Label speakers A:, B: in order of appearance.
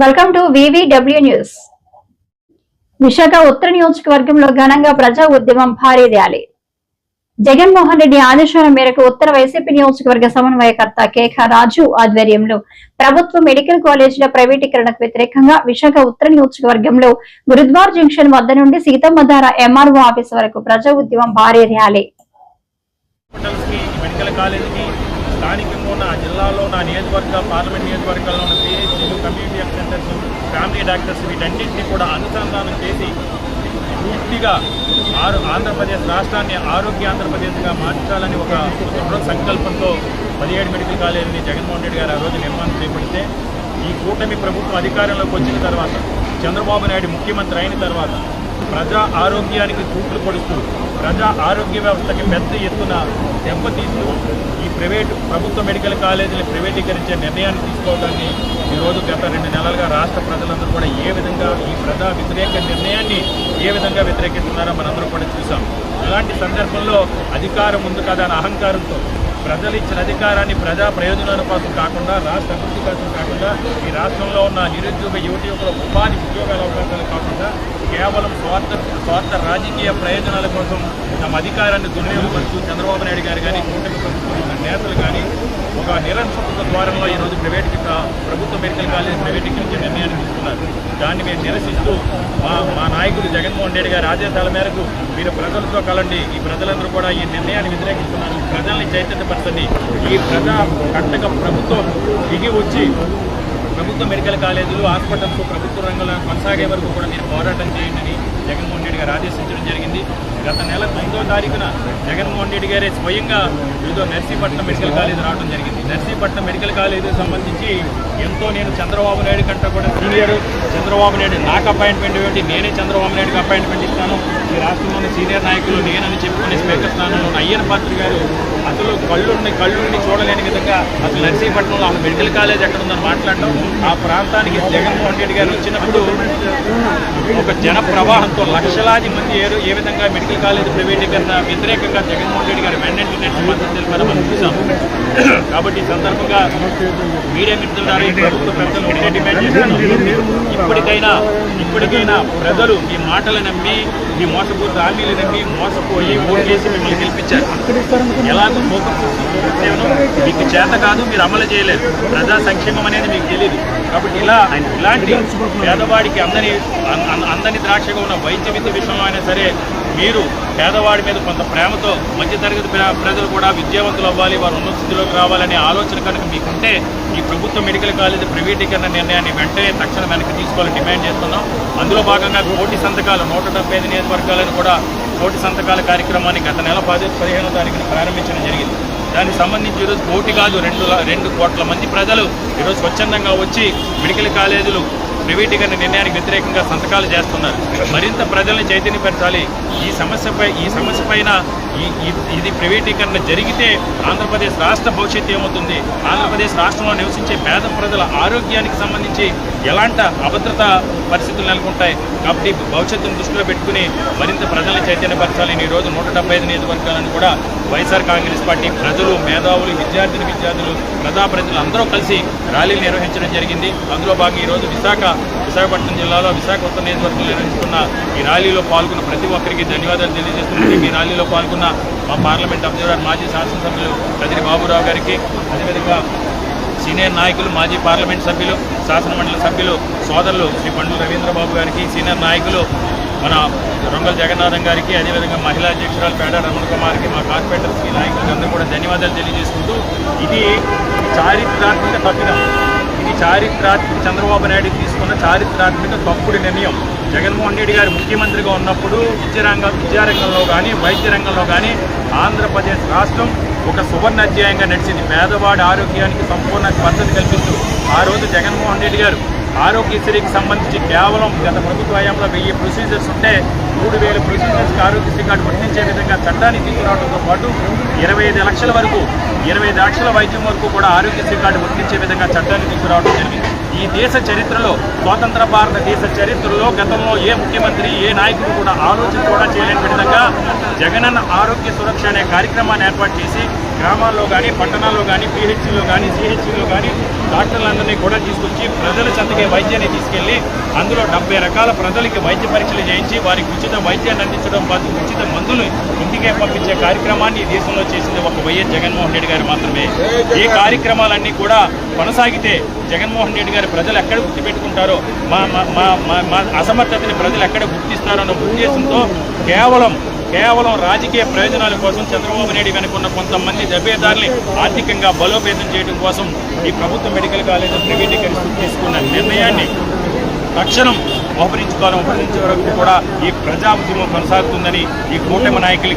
A: Welcome to V V W news Visakha ఉత్తర నియోజకవర్గంలో ఘనంగా ప్రజా ఉద్యమం భారీ ర్యాలీ. జగన్మోహన్ రెడ్డి ఆదేశాల మేరకు ఉత్తర వైసీపీ నియోజకవర్గ సమన్వయకర్త కేఖ రాజు ఆధ్వర్యంలో ప్రభుత్వ మెడికల్ కాలేజీల ప్రైవేటీకరణకు వ్యతిరేకంగా విశాఖ ఉత్తర నియోజకవర్గంలో గురుద్వార్ జంక్షన్ వద్ద నుండి సీతమ్మధార ఎంఆర్ఓ ఆఫీస్ వరకు ప్రజా ఉద్యమం భారీ ర్యాలీ.
B: మెడికల్ కాలేజీకి స్థానికంగా ఉన్న ఆ జిల్లాలో నా నియోజకవర్గ పార్లమెంట్ నియోజకవర్గాల్లో ఉన్న పిహెచ్సీలు community health centres family doctors వీటన్నింటినీ కూడా అనుసంధానం చేసి పూర్తిగా ఆరు ఆంధ్రప్రదేశ్ రాష్ట్రాన్ని ఆరోగ్య ఆంధ్రప్రదేశ్గా మార్చాలని ఒక దృఢ సంకల్పంతో పదిహేడు మెడికల్ కాలేజీని జగన్మోహన్ రెడ్డి గారు ఆ రోజు నిర్మాణం చేపడితే ఈ కూటమి ప్రభుత్వం అధికారంలోకి వచ్చిన తర్వాత చంద్రబాబు నాయుడు ముఖ్యమంత్రి అయిన తర్వాత ప్రజా ఆరోగ్యానికి చూపులు పడుతూ ప్రజా ఆరోగ్య వ్యవస్థకి పెద్ద ఎత్తున దెబ్బతీస్తూ ఈ ప్రైవేటు ప్రభుత్వ మెడికల్ కాలేజీని ప్రైవేటీకరించే నిర్ణయాన్ని తీసుకోవడాన్ని ఈరోజు గత రెండు నెలలుగా రాష్ట్ర ప్రజలందరూ కూడా ఏ విధంగా ఈ ప్రజా వ్యతిరేక నిర్ణయాన్ని ఏ విధంగా వ్యతిరేకిస్తున్నారో మనందరూ కూడా చూసాం ఇలాంటి సందర్భంలో అధికారం ఉంది కదా అని అహంకారంతో ప్రజలు ఇచ్చిన అధికారాన్ని ప్రజా ప్రయోజనాల కోసం కాకుండా రాష్ట్ర అభివృద్ధి కోసం కాకుండా ఈ రాష్ట్రంలో ఉన్న నిరుద్యోగ యువతి యువకుల ఉపాధి ఉద్యోగాల అవకాశాలు కాకుండా కేవలం స్వార్థ స్వార్థ రాజకీయ ప్రయోజనాల కోసం తమ అధికారాన్ని దుర్వినియోగపరుస్తూ చంద్రబాబు నాయుడు గారు కానీ కూటమి ప్రభుత్వం నేతలు కానీ ఒక నిరంకుశ ద్వారంలో ఈరోజు ప్రైవేట్ ప్రభుత్వ మెడికల్ కాలేజ్ ప్రైవేటీకరించే నిర్ణయాన్ని తీసుకున్నారు. దాన్ని మేము నిరసిస్తూ మా మా నాయకుడు జగన్మోహన్ రెడ్డి గారి ఆదేశాల మేరకు మీరు ప్రజలతో కలండి. ఈ ప్రజలందరూ కూడా ఈ నిర్ణయాన్ని వ్యతిరేకిస్తున్నారు. ప్రజల్ని చైతన్యపరచండి. ఈ ప్రజా కట్టక ప్రభుత్వం దిగి వచ్చి ప్రభుత్వ మెడికల్ కాలేజీలు హాస్పిటల్స్ ప్రభుత్వ రంగంలో కొనసాగే వరకు కూడా మీరు పోరాటం చేయండి అని జగన్మోహన్ రెడ్డి గారు ఆదేశించడం జరిగింది. గత నెల తొమ్మిదో తారీఖున జగన్మోహన్ రెడ్డి గారే స్వయంగా ఏదో నర్సీపట్నం మెడికల్ కాలేజ్ రావడం జరిగింది. నర్సీపట్నం మెడికల్ కాలేజీకి సంబంధించి ఎంతో నేను చంద్రబాబు నాయుడు కంటే కూడా సీనియర్. చంద్రబాబు నాయుడు నాకు అపాయింట్మెంట్ ఇవ్వండి నేనే చంద్రబాబు నాయుడుకి అపాయింట్మెంట్ ఇస్తాను. ఈ రాష్ట్రంలోని సీనియర్ నాయకులు నేనని చెప్పుకునే స్పీకర్ స్థానంలో అయ్యన్ పాత్రి గారు అసలు కళ్ళుని కళ్ళుని చూడలేని విధంగా అసలు నర్సీపట్నంలో ఆమె మెడికల్ కాలేజ్ ఎక్కడ ఉందని మాట్లాడటం ఆ ప్రాంతానికి జగన్మోహన్ రెడ్డి గారు వచ్చినప్పుడు ఒక జన ప్రవాహంతో లక్షలాది మంది ఏ ఏ విధంగా మెడికల్ కాలేజ్ ప్రైవేటీకరణ వ్యతిరేకంగా జగన్మోహన్ రెడ్డి గారు వెంటనే మద్దతు తెలిపారని మనం చూసాం. కాబట్టి ఈ సందర్భంగా మీడియా మిత్రుల ద్వారా ఈ ప్రభుత్వ ప్రజలు ఒకటే డిమాండ్ చేస్తున్నాం ఇప్పటికైనా ఇప్పటికైనా ప్రజలు ఈ మాటలు నమ్మి ఈ మోసపూరిత హామీలు నమ్మి మోసపోయి ఓటు చేసి మిమ్మల్ని గెలిపించారు. ఎలాగో ఫోకస్ మీకు చేత కాదు మీరు అమలు చేయలేరు ప్రజా సంక్షేమం అనేది మీకు తెలియదు కాబట్టి ఇలా ఇలాంటి పేదవాడికి అందని అందని ద్రాక్షగా ఉన్న వైద్య విద్య విషయంలో అయినా సరే మీరు పేదవాడి మీద కొంత ప్రేమతో మధ్యతరగతి ప్ర- ప్రజలు కూడా విద్యావంతులు అవ్వాలి వారు ఉన్నత స్థితిలోకి రావాలనే ఆలోచన కనుక మీకుంటే ఈ ప్రభుత్వ మెడికల్ కాలేజీ ప్రైవేటీకరణ నిర్ణయాన్ని వెంటనే తక్షణ వెనక్కి తీసుకోవాలని డిమాండ్ చేస్తున్నాం. అందులో భాగంగా కోటి సంతకాలు నూట డెబ్బై ఐదు నియోజకవర్గాలను కూడా కోటి సంతకాల కార్యక్రమాన్ని గత నెల పది పదిహేనో తారీఖున ప్రారంభించడం జరిగింది. దానికి సంబంధించి ఈరోజు కోటి కాదు రెండు రెండు కోట్ల మంది ప్రజలు ఈరోజు స్వచ్ఛందంగా వచ్చి మెడికల్ కాలేజీలు ప్రైవేటీకరణ నిర్ణయానికి వ్యతిరేకంగా సంతకాలు చేస్తున్నారు. మరింత ప్రజల్ని చైతన్యపరచాలి. ఈ సమస్యపై ఈ సమస్య పైన ఇది ప్రైవేటీకరణ జరిగితే ఆంధ్రప్రదేశ్ రాష్ట్ర భవిష్యత్తు ఏమవుతుంది? ఆంధ్రప్రదేశ్ రాష్ట్రంలో నివసించే పేద ప్రజల ఆరోగ్యానికి సంబంధించి ఎలాంటి అభద్రత పరిస్థితులు నెలకొంటాయి? కాబట్టి భవిష్యత్తును దృష్టిలో పెట్టుకుని మరింత ప్రజల్ని చైతన్యపరచాలని ఈ రోజు నూట డెబ్బై ఐదు నియోజకవర్గాలను కూడా వైఎస్ఆర్ కాంగ్రెస్ పార్టీ ప్రజలు మేధావులు విద్యార్థిని విద్యార్థులు ప్రజా ప్రజలు అందరూ కలిసి ర్యాలీలు నిర్వహించడం జరిగింది. అందులో భాగంగా ఈరోజు విశాఖ విశాఖపట్నం జిల్లాలో విశాఖ ఉత్తర నియోజకవర్గంలో నిర్వహించుకున్న ఈ ర్యాలీలో పాల్గొన్న ప్రతి ఒక్కరికి ధన్యవాదాలు తెలియజేస్తున్నాను. ఈ ర్యాలీలో పాల్గొన్న మా పార్లమెంట్ అబ్జర్వర్ మాజీ శాసనసభ్యులు కదిరి బాబురావు గారికి అదేవిధంగా సీనియర్ నాయకులు మాజీ పార్లమెంట్ సభ్యులు శాసనమండలి సభ్యులు సోదరులు శ్రీ పండుగ రవీంద్రబాబు గారికి సీనియర్ నాయకులు మన రొంగల్ జగన్నాథం గారికి అదేవిధంగా మహిళా అధ్యక్షురాలు పేడ రమణ కుమార్కి మా కార్పొరేటర్స్కి నాయకులందరూ కూడా ధన్యవాదాలు తెలియజేసుకుంటూ ఇది చారిత్రాత్మక తప్పిదం. ఇది చారిత్రాత్మక చంద్రబాబు నాయుడు తీసుకున్న చారిత్రాత్మక తప్పుడు నిర్ణయం. జగన్మోహన్ రెడ్డి గారు ముఖ్యమంత్రిగా ఉన్నప్పుడు విద్యారంగ విద్యారంగంలో కానీ వైద్య రంగంలో కానీ ఆంధ్రప్రదేశ్ రాష్ట్రం ఒక సువర్ణ అధ్యాయంగా నడిచింది. పేదవాడి ఆరోగ్యానికి సంపూర్ణ భద్రత కల్పిస్తూ ఆ రోజు జగన్మోహన్ రెడ్డి గారు ఆరోగ్యశ్రీకి సంబంధించి కేవలం గత ప్రభుత్వ హయాంలో వెయ్యి ప్రొసీజర్స్ ఉంటే మూడు వేల ప్రొసీజర్స్కి ఆరోగ్యశ్రీ కార్డు వర్తించే విధంగా చట్టాన్ని తీసుకురావడంతో పాటు ఇరవై ఐదు లక్షల వరకు ఇరవై ఐదు లక్షల వైద్యం వరకు కూడా ఆరోగ్యశ్రీ కార్డు వర్తించే విధంగా చట్టాన్ని తీసుకురావడం జరిగింది. ఈ దేశ చరిత్రలో స్వాతంత్ర భారతదేశ చరిత్రలో గతంలో ఏ ముఖ్యమంత్రి ఏ నాయకుడు కూడా ఆలోచన కూడా చేయలేని విధంగా జగనన్న ఆరోగ్య సురక్ష అనే కార్యక్రమాన్ని ఏర్పాటు చేసి గ్రామాల్లో కానీ పట్టణాల్లో కానీ పిహెచ్సిలో కానీ సిహెచ్సిలో కానీ డాక్టర్లందరినీ కూడా తీసుకొచ్చి ప్రజల చెంతకే వైద్యాన్ని తీసుకెళ్ళి అందులో డెబ్బై రకాల ప్రజలకి వైద్య పరీక్షలు చేయించి వారికి ఉచిత వైద్యాన్ని అందించడం పాటు ఉచిత మందులు ఇంటికే పంపించే కార్యక్రమాన్ని ఈ దేశంలో చేసింది ఒక వైఎస్ జగన్మోహన్ రెడ్డి గారు మాత్రమే. ఈ కార్యక్రమాలన్నీ కూడా కొనసాగితే జగన్మోహన్ రెడ్డి గారు ప్రజలు ఎక్కడ గుర్తుపెట్టుకుంటారో మా మా- మా మా- మా అసమర్థతని ప్రజలు ఎక్కడ గుర్తిస్తారో అన్న ఉద్దేశంతో కేవలం కేవలం రాజకీయ ప్రయోజనాల కోసం చంద్రబాబు నాయుడు వెనుకున్న కొంతమంది దెబ్బేదారుల్ని ఆర్థికంగా బలోపేతం చేయడం కోసం ఈ ప్రభుత్వ మెడికల్ కాలేజ్ ప్రైవేటీకరిస్తూ తీసుకున్న నిర్ణయాన్ని తక్షణం ఉపరించుకోవాలి ఉపరించే వరకు కూడా ఈ ప్రజా ఉద్యమం కొనసాగుతుందని ఈ కూటమి నాయకులు